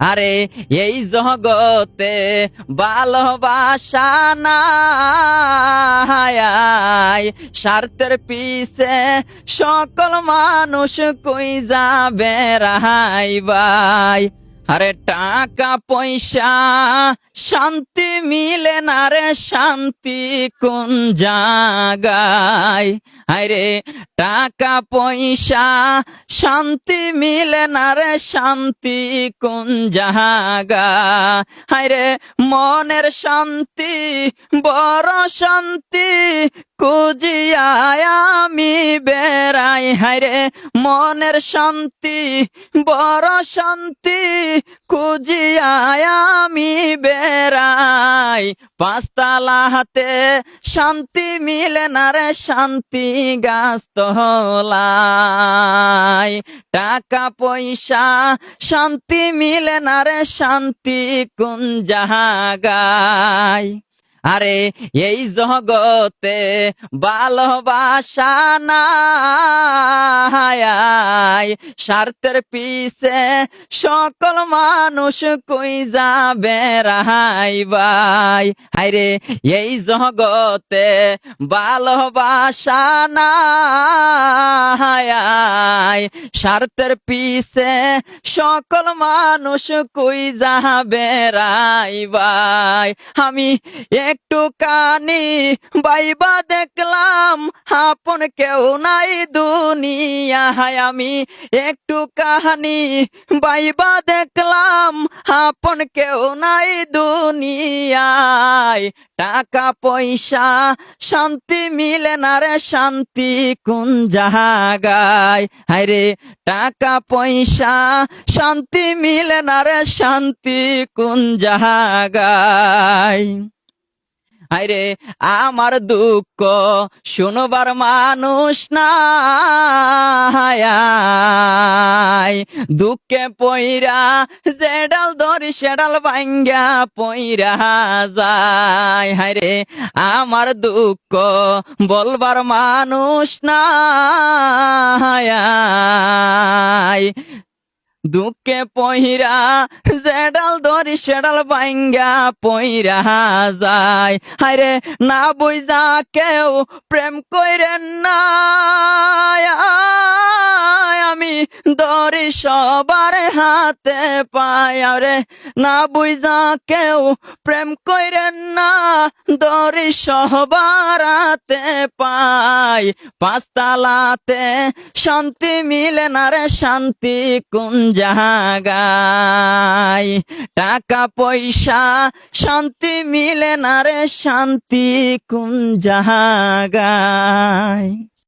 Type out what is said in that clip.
আরে এই জগতে ভালোবাসা নাই। স্বার্থের পিছে সকল মানুষ কই যাবে রাহাই ভাই? আরে টাকা, পয়সা, শান্তি মিলে না রে, শান্তি কোন জাগায় আরে টাকা, পয়সা, শান্তি মিলে না রে, শান্তি কোন জাগা হায়রে মনের শান্তি, বড় শান্তি কুজিয়ায় আমি বেড়াই, হায়রে মনের শান্তি, বড় শান্তি কুজিয়ায় আমি বেড়াই। পাঁচতালা হাতে শান্তি মিলে না রে শান্তি গাছ তহলাই টাকা, পয়সা, শান্তি মিলে না রে শান্তি কোন আরে এই জগতে ভালোবাসা নাই স্বার্থের পিছে সকল মানুষ কই যাবে রাহাই ভাই? হাইরে এই জগতে ভালোবাসা নাই স্বার্থের পিছে সকল মানুষ কই যাবে রাই ভাই? আমি একটু কানি, বাইবা দেখলাম, আপন কেউ নাই দুনিয়ায় আমি একটু কাহানি, বাইবা দেখলাম, আপন কেউ নাই দুনিয়ায়। টাকা, পয়সা, শান্তি মিলে না রে শান্তি, কোন জাগায় হায়রে টাকা, পয়সা, শান্তি মিলে না রে শান্তি, কোন জাগায় আরে আমার দুঃখ শুনবার মানুষ নাই। দুঃখে পইরা জেডাল ধরি সেডাল ভাঙ্গা পইরা যায়। হায়রে আমার দুঃখ বলবার মানুষ নাই। দুঃখে পহিরা জেডাল ধরি সেডাল বাইঙ্গা পহিরা যায়। হায়রে, না বুঝা কেউ প্রেম কইরেন না সবার হাতে পাই আরে না বুঝা কেউ প্রেম কইরেন না। ধরি সবার হাতে পাই পাঁচতালাতে শান্তি মিলে না রে শান্তি কোন জাগায় টাকা, পয়সা, শান্তি মিলে না রে শান্তি কোন জাগায়